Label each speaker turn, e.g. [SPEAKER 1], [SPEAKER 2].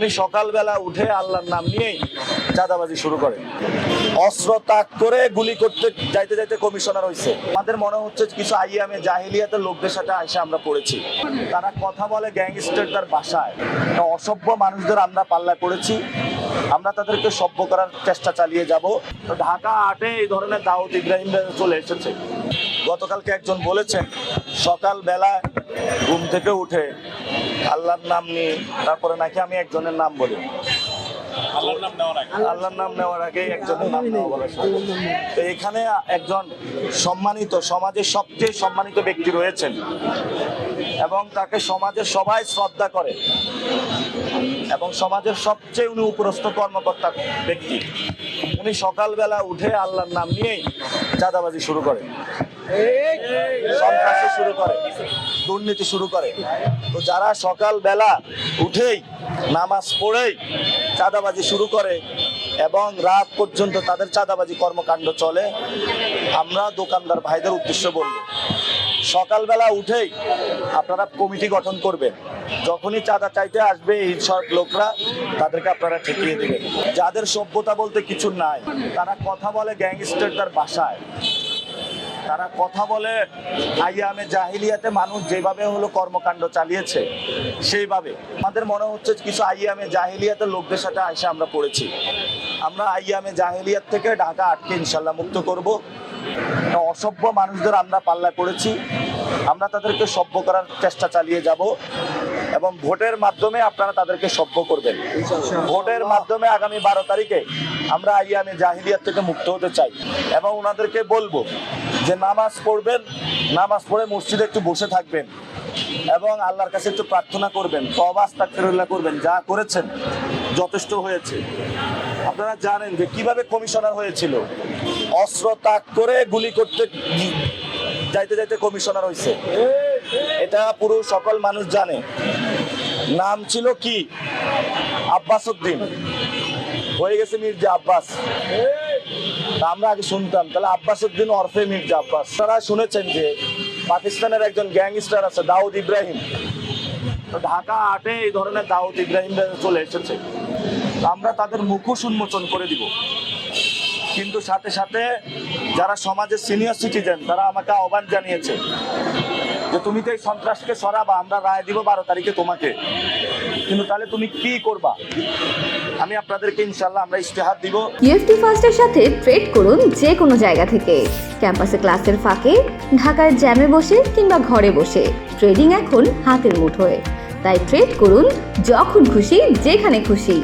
[SPEAKER 1] উনি সকালবেলা উঠে আল্লাহর নাম নিয়েই চাঁদাবাজি শুরু করে। অস্ত্র তাক করে গুলি করতে, যাইতে যাইতে কমিশনার হয়েছে আমাদের মনে হচ্ছে কিছু আইয়ামে জাহিলিয়াতে লোকদের সাথে আসে আমরা পড়েছি। তারা কথা বলে গ্যাংস্টার তার বাসায়। অসভ্য মানুষদের আমরা পাল্লায় পড়েছি আমরা তাদেরকে সভ্য করার চেষ্টা চালিয়ে যাব। ঢাকা আটে এই ধরনের দাউদ ইব্রাহিম চলে এসেছে। গতকালকে একজন বলেছেন সকাল বেলা ঘুম থেকে উঠে আল্লাহর নাম নিয়ে, তারপরে নাকি আমি একজনের নাম বলি।
[SPEAKER 2] আল্লাহর নাম নেওয়ার আগে।
[SPEAKER 1] একজনের নাম নেওয়া এখানে একজন সম্মানিত, সমাজের সবচেয়ে সম্মানিত ব্যক্তি রয়েছেন এবং তাকে সমাজের সবাই শ্রদ্ধা করে এবং সমাজের সবচেয়ে উনি উপরস্থ কর্মকর্তা ব্যক্তি। উনি সকালবেলা উঠে আল্লাহর নাম নিয়েই চাঁদাবাজি শুরু করে। সন্ত্রাসী শুরু করে। দুর্নীতি শুরু করে। তো যারা সকালবেলা উঠেই, নামাজ পড়েই চাঁদাবাজি শুরু করে এবং রাত পর্যন্ত তাদের চাঁদাবাজি কর্মকাণ্ড চলে, আমরা দোকানদার ভাইদের উদ্দেশ্য বলব, সকালবেলা উঠেই আপনারা কমিটি গঠন করবেন। যখনই চাঁদা চাইতে আসবে এই সব লোকরা, তাদেরকে আপনারা ঠেকিয়ে দেবেন। যাদের সভ্যতা বলতে কিছু নাই, তারা কথা বলে গ্যাংস্টারদের ভাষায় তারা কথা বলে আইয়ামে জাহিলিয়াতে মানুষ যেভাবে হলো কর্মকাণ্ড চালিয়েছে সেইভাবে। আমাদের মনে হচ্ছে কিছু আইয়ামে জাহিলিয়াতের লোকদের সাথে এসে আমরা পড়েছি। আমরা আইয়ামে জাহিলিয়াত থেকে ঢাকা আটকে ইনশাল্লাহ মুক্ত করব। অসভ্য মানুষদের আমরা পাল্লায় পড়েছি আমরা তাদেরকে সভ্য করার চেষ্টা চালিয়ে যাব এবং ভোটের মাধ্যমে আপনারা তাদেরকে সভ্য করবেন। ভোটের মাধ্যমে আগামী বারো তারিখে আমরা আইয়ামে জাহিলিয়াত থেকে মুক্ত হতে চাই এবং ওনাদেরকে বলব যে নামাজ পড়বেন, নামাজ পড়ে মসজিদে একটু বসে থাকবেন এবং আল্লাহর কাছে একটু প্রার্থনা করবেন তবাস তাকফিরুল্লাহ করবেন, যা করেছেন, যথেষ্ট হয়েছে। আপনারা জানেন যে কীভাবে কমিশনার হয়েছিল? অস্ত্র তাক করে গুলি করতে যাইতে যাইতে কমিশনার হয়েছে এটা পুরো সকল মানুষ জানে। নাম ছিল কি? আব্বাস উদ্দিন। হয়ে গেছে মির্জা আব্বাস। আমরা আগে শুনতাম। তাহলে আব্বাস উদ্দিন অরফে মির্জা আব্বাস। তারা শুনেছেন যে পাকিস্তানের একজন গ্যাংস্টার আছে, দাউদ ইব্রাহিম। ঢাকা আটে এই ধরনের দাউদ ইব্রাহিম চলে এসেছে। আমরা তাদের মুখোশ উন্মোচন করে দিব। কিন্তু সাথে সাথে যারা সমাজের সিনিয়র সিটিজেন তারা আমাকে আহ্বান জানিয়েছে যে, তুমি তো এই সন্ত্রাসকে সরাবা, আমরা রায় দিব বারো তারিখে তোমাকে। কিন্তু তাহলে তুমি কি করবা? আমি আপনাদেরকে ইনশাল্লাহ আমরা ইস্তেহার দিব।
[SPEAKER 3] ইউএফটি ফার্স্টের সাথে ট্রেড করুন যে কোনো জায়গা থেকে। ক্যাম্পাসে ক্লাসের ফাঁকে, ঢাকার জ্যামে বসে কিংবা ঘরে বসে। ট্রেডিং এখন হাতের মুঠোয়। তাই ট্রেড করুন যখন খুশি, যেখানে খুশি।